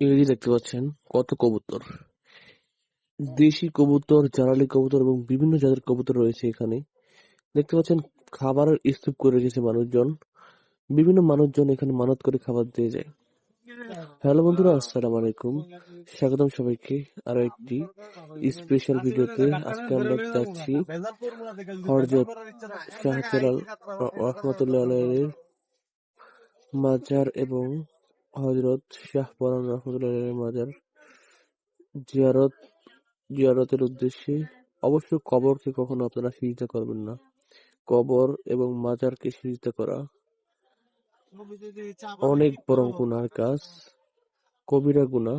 এই দেখতে পাচ্ছেন, কত কবুতর। দেশি কবুতর জারালি কবুতর এবং বিভিন্ন জাতের কবুতর রয়েছে এখানে। দেখতে পাচ্ছেন, খাবারের স্তূপ করে রেখেছে মানুষজন। বিভিন্ন মানুষজন এখানে মানত করে খাবার দিয়ে যায়। হ্যালো বন্ধুরা, আসসালামু আলাইকুম। স্বাগতম সবাইকে আরও একটি স্পেশাল ভিডিওতে। আজকে আমরা যাচ্ছি হরজত শাহজালাল রহমতুল্লাহ মাজার এবং হজরত শাহ পরান রহমতুল্লাহ মাজার জিয়ারত জিয়ারতের উদ্দেশ্যে অবশ্য কবরকে কখনো আপনারা সিজদা করবেন না। কবর এবং মাজারকে সিজদা করা অনেক বড় গুনার কাজ কবিরা গুনা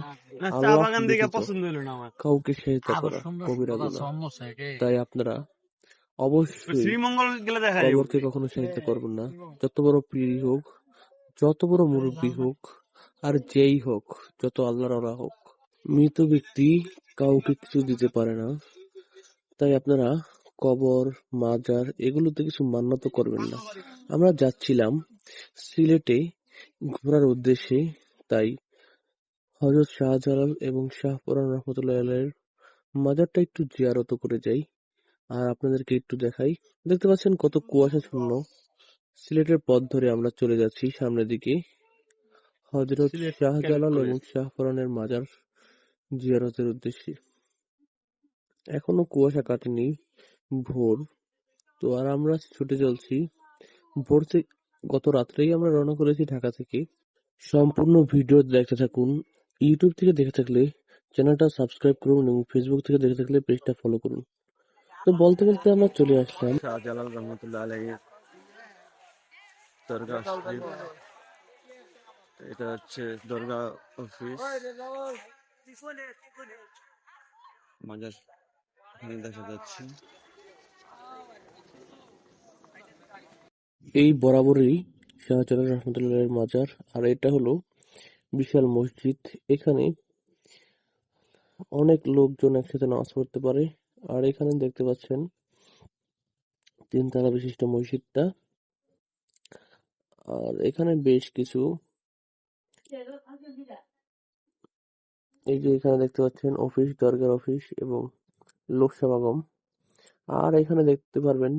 আল্লাহ বাগান দেখে ব্যতীত পছন্দ হলো না আমার। কাউকে সিজদা করা কবিরা গুনাহ। তাই আপনারা অবশ্যই কবরকে কখনো সিজদা করবেন না। যত বড় পীর হোক যত বড় মুরব্বী হোক আর যেই হোক, যত আল্লাহর ওরা হোক, মৃত ব্যক্তি কাউকে কিছু দিতে পারে না। তাই আপনারা কবর, মাজার এগুলোতে কিছু মান্যত করবেন না। আমরা যাচ্ছিলাম সিলেটে ঘোরার উদ্দেশ্যে, তাই হজরত শাহজালাল এবং শাহপুরান রহমতুল্লাহ মাজারটা একটু জিয়ারত করে যাই। আর আপনাদেরকে একটু দেখাই। দেখতে পাচ্ছেন কত কুয়াশা শূন্য সিলেটের পথ ধরে আমরা চলে যাচ্ছি সামনের দিকে। হজরত শাহজালাল এবং শাহপুরানের মাজার জিয়ারতের উদ্দেশ্যে। এখনও কুয়াশা কাটেনি ভোর। তো আর আমরা ছুটে চলছি। ভোর থেকে গত রাত্রেই আমরা রওনা করেছি ঢাকা থেকে। সম্পূর্ণ ভিডিও দেখতে থাকুন। ইউটিউব থেকে দেখে থাকলে চ্যানেলটা সাবস্ক্রাইব করুন এবং ফেসবুক থেকে দেখে থাকলে পেজটা ফলো করুন। তো বলতে বলতে আমরা চলে আসলাম। শাহজালাল রহমতুল্লাহ আলাইহির দরগা শরীফ। এটা হচ্ছে দরগা অফিস মাজার দেখা যাচ্ছে। এই বরাবরই শাহজালাল রহমতুল্লাহের মাজার, আর এটা হলো বিশাল মসজিদ। এখানে অনেক লোকজন একসাথে নামাজ পড়তে পারে, আর এখানে দেখতে পাচ্ছেন তিনতলা বিশিষ্ট মসজিদটা। আর এখানে বেশ কিছু এই যে এখানে দেখতে পাচ্ছেন অফিস, দরগার অফিস এবং লোক সমাগম। আর এখানে দেখতে পারবেন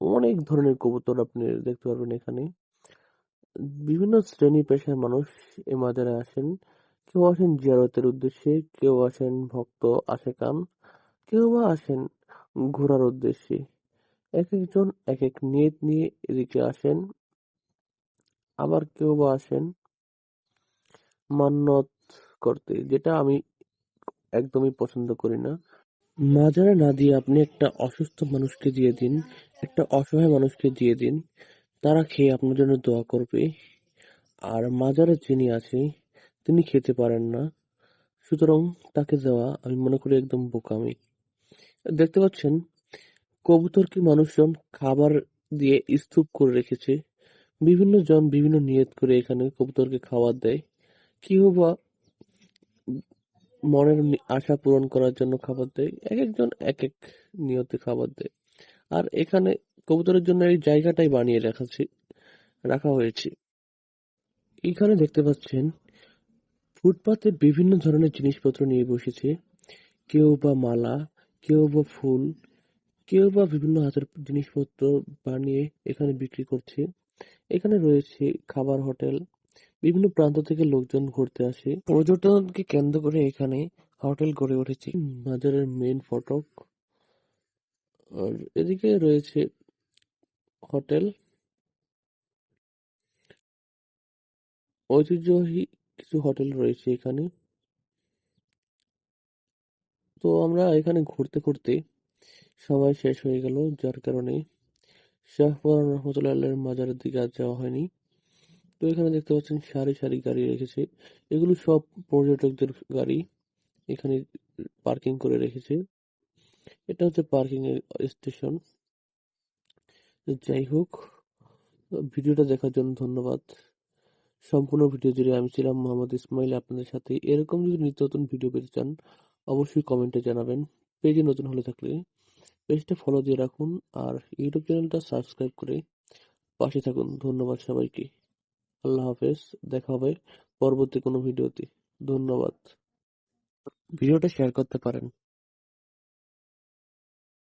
অনেক ধরনের কবুতর আপনি দেখতে পারবেন এখানে। বিভিন্ন শ্রেণি পেশার মানুষ এই মাজারে আসেন। কেউ আসেন জিয়ারতের উদ্দেশ্যে, কেউ আসেন ভক্ত আশেকান, কেউ বা আসেন ঘোরার উদ্দেশ্যে। এক একজন এক এক নিয়ত নিয়ে এদিকে আসেন। আবার কেউ বা আসেন মান্যত করতে, যেটা আমি একদমই পছন্দ করি না। মাজারে না দিয়ে আপনি একটা অসুস্থ মানুষকে দিয়ে দিন, একটা অসহায় মানুষকে দিয়ে দিন, তারা খেয়ে আপনার জন্য দোয়া করবে। আর মাজারে যিনি আছে তিনি খেতে পারেন না। সুতরাং তাকে দেওয়া আমি মনে করি একদম বোকামি। দেখতে পাচ্ছেন, কবুতরকে মানুষজন খাবার দিয়ে স্তূপ করে রেখেছে। বিভিন্ন জন বিভিন্ন নিয়ত করে এখানে কবুতরকে খাবার দেয়। কেউ বা মনের আশা পূরণ করার জন্য খাবার দেয় এক একজন এক এক নিয়তে খাবার দেয়। আর এখানে কবুতরের জন্য এই জায়গাটাই বানিয়ে রাখাছে, রাখা হয়েছে। এখানে দেখতে পাচ্ছেন, ফুটপাতে বিভিন্ন ধরনের জিনিসপত্র নিয়ে বসেছে। কেউ বা মালা, কেউ বা ফুল, কেউ বা বিভিন্ন হাতের জিনিসপত্র বানিয়ে এখানে বিক্রি করছে। এখানে রয়েছে খাবার হোটেল বিভিন্ন প্রান্ত থেকে লোকজন ঘুরতে আসে। পর্যটনকে কেন্দ্র করে এখানে হোটেল গড়ে উঠেছে। বাজারের মেন ফটক। আর এদিকে রয়েছে হোটেল। ঐতিহ্যবাহী কিছু হোটেল রয়েছে এখানে। তো আমরা এখানে ঘুরতে ঘুরতে সময় শেষ হয়ে গেল যার কারণে শাহপরান রহমতুল্লাহ মাজারের দিকে আর যাওয়া হয়নি। তো এখানে দেখতে পাচ্ছেন সারি সারি গাড়ি রেখেছে। এগুলো সব পর্যটকদের গাড়ি এখানে পার্কিং করে রেখেছে। এটা হচ্ছে পার্কিং এর স্টেশন। যাই হোক, ভিডিওটা দেখার জন্য ধন্যবাদ। সম্পূর্ণ ভিডিও জুড়ে আমি ছিলাম মোহাম্মদ ইসমাইল। আপনাদের সাথে এরকম যদি নিত্য নতুন ভিডিও পেতে চান, অবশ্যই কমেন্টে জানাবেন। পেজে নতুন হলে থাকলে পেজটা ফলো দিয়ে রাখুন আর ইউটিউব চ্যানেলটা সাবস্ক্রাইব করে পাশে থাকুন। ধন্যবাদ সবাইকে। আল্লাহ হাফেজ দেখা হবে পরবর্তী কোনো ভিডিওতে। ধন্যবাদ। ভিডিওটা শেয়ার করতে পারেন।